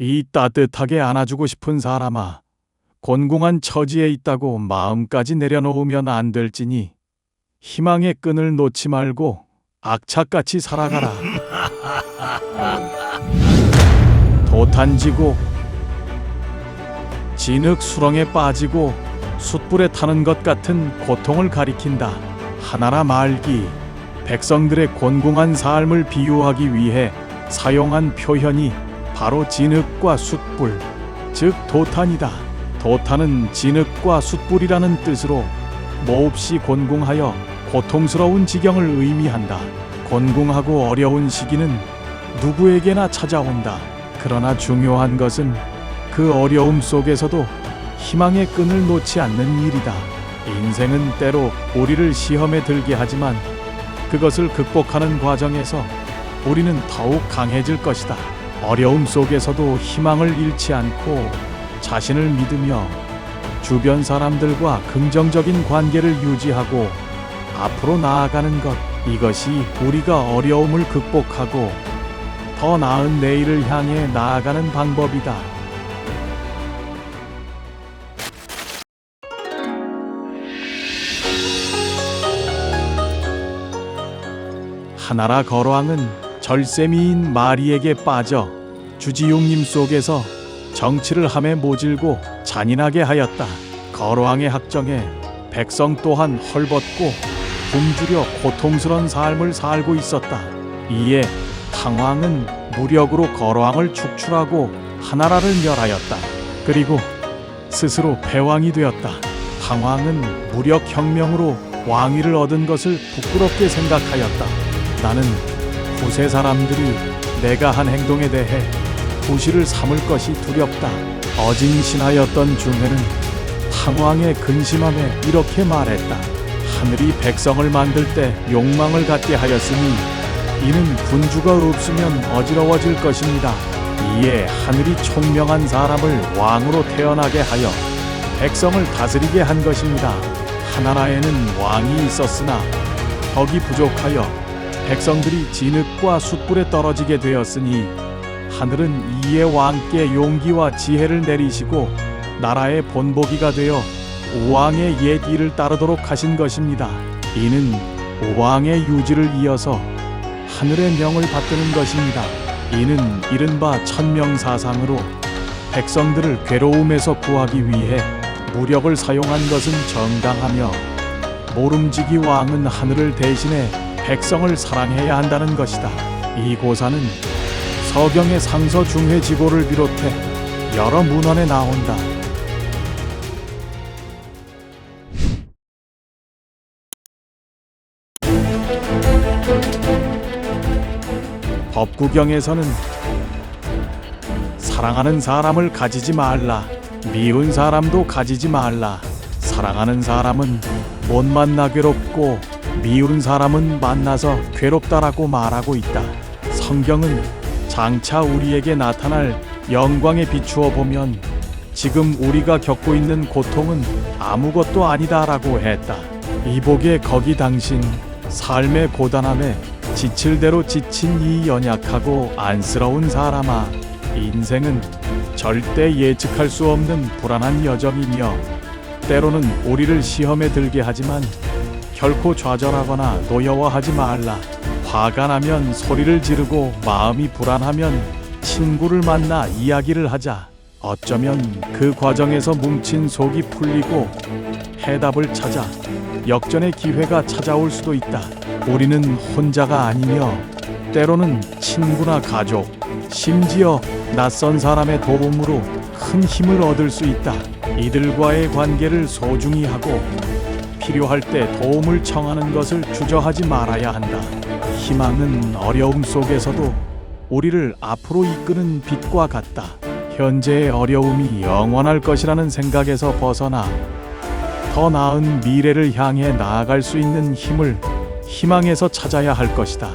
이 따뜻하게 안아주고 싶은 사람아, 곤궁한 처지에 있다고 마음까지 내려놓으면 안 될지니 희망의 끈을 놓지 말고 악착같이 살아가라. 도탄지고 진흙 수렁에 빠지고 숯불에 타는 것 같은 고통을 가리킨다. 하나라 말기 백성들의 곤궁한 삶을 비유하기 위해 사용한 표현이 바로 진흙과 숯불, 즉 도탄이다. 도탄은 진흙과 숯불이라는 뜻으로 몹시 곤궁하여 고통스러운 지경을 의미한다. 곤궁하고 어려운 시기는 누구에게나 찾아온다. 그러나 중요한 것은 그 어려움 속에서도 희망의 끈을 놓지 않는 일이다. 인생은 때로 우리를 시험에 들게 하지만 그것을 극복하는 과정에서 우리는 더욱 강해질 것이다. 어려움 속에서도 희망을 잃지 않고 자신을 믿으며 주변 사람들과 긍정적인 관계를 유지하고 앞으로 나아가는 것 이것이 우리가 어려움을 극복하고 더 나은 내일을 향해 나아가는 방법이다. 하나라 거로왕은 절세미인 마리에게 빠져 주지용님 속에서 정치를 함에 모질고 잔인하게 하였다. 거로왕의 학정에 백성 또한 헐벗고 굶주려 고통스런 삶을 살고 있었다. 이에 탕왕은 무력으로 거로왕을 축출하고 하나라를 멸하였다. 그리고 스스로 패왕이 되었다. 탕왕은 무력 혁명으로 왕위를 얻은 것을 부끄럽게 생각하였다. 나는 후세 사람들이 내가 한 행동에 대해 부시를 삼을 것이 두렵다. 어징신하였던 중에는 탕왕의 근심함에 이렇게 말했다. 하늘이 백성을 만들 때 욕망을 갖게 하였으니 이는 군주가 없으면 어지러워질 것입니다. 이에 하늘이 총명한 사람을 왕으로 태어나게 하여 백성을 다스리게 한 것입니다. 하나라에는 왕이 있었으나 덕이 부족하여 백성들이 진흙과 숯불에 떨어지게 되었으니 하늘은 이에 왕께 용기와 지혜를 내리시고 나라의 본보기가 되어 옛 일을 따르도록 하신 것입니다. 이는 우왕의 유지를 이어서 하늘의 명을 받드는 것입니다. 이는 이른바 천명사상으로 백성들을 괴로움에서 구하기 위해 무력을 사용한 것은 정당하며 모름지기 왕은 하늘을 대신해 백성을 사랑해야 한다는 것이다. 이 고사는 서경의 상서 중회 지고를 비롯해 여러 문헌에 나온다. 법구경에서는 사랑하는 사람을 가지지 말라. 미운 사람도 가지지 말라. 사랑하는 사람은 못 만나 괴롭고 미운 사람은 만나서 괴롭다라고 말하고 있다. 성경은 장차 우리에게 나타날 영광에 비추어 보면 지금 우리가 겪고 있는 고통은 아무것도 아니다라고 했다. 이복의 거기 당신 삶의 고단함에 지칠 대로 지친 이 연약하고 안쓰러운 사람아 인생은 절대 예측할 수 없는 불안한 여정이며 때로는 우리를 시험에 들게 하지만 결코 좌절하거나 노여워하지 말라. 화가 나면 소리를 지르고 마음이 불안하면 친구를 만나 이야기를 하자. 어쩌면 그 과정에서 뭉친 속이 풀리고 해답을 찾아 역전의 기회가 찾아올 수도 있다. 우리는 혼자가 아니며 때로는 친구나 가족, 심지어 낯선 사람의 도움으로 큰 힘을 얻을 수 있다. 이들과의 관계를 소중히 하고 필요할 때 도움을 청하는 것을 주저하지 말아야 한다. 희망은 어려움 속에서도 우리를 앞으로 이끄는 빛과 같다. 현재의 어려움이 영원할 것이라는 생각에서 벗어나 더 나은 미래를 향해 나아갈 수 있는 힘을 희망에서 찾아야 할 것이다.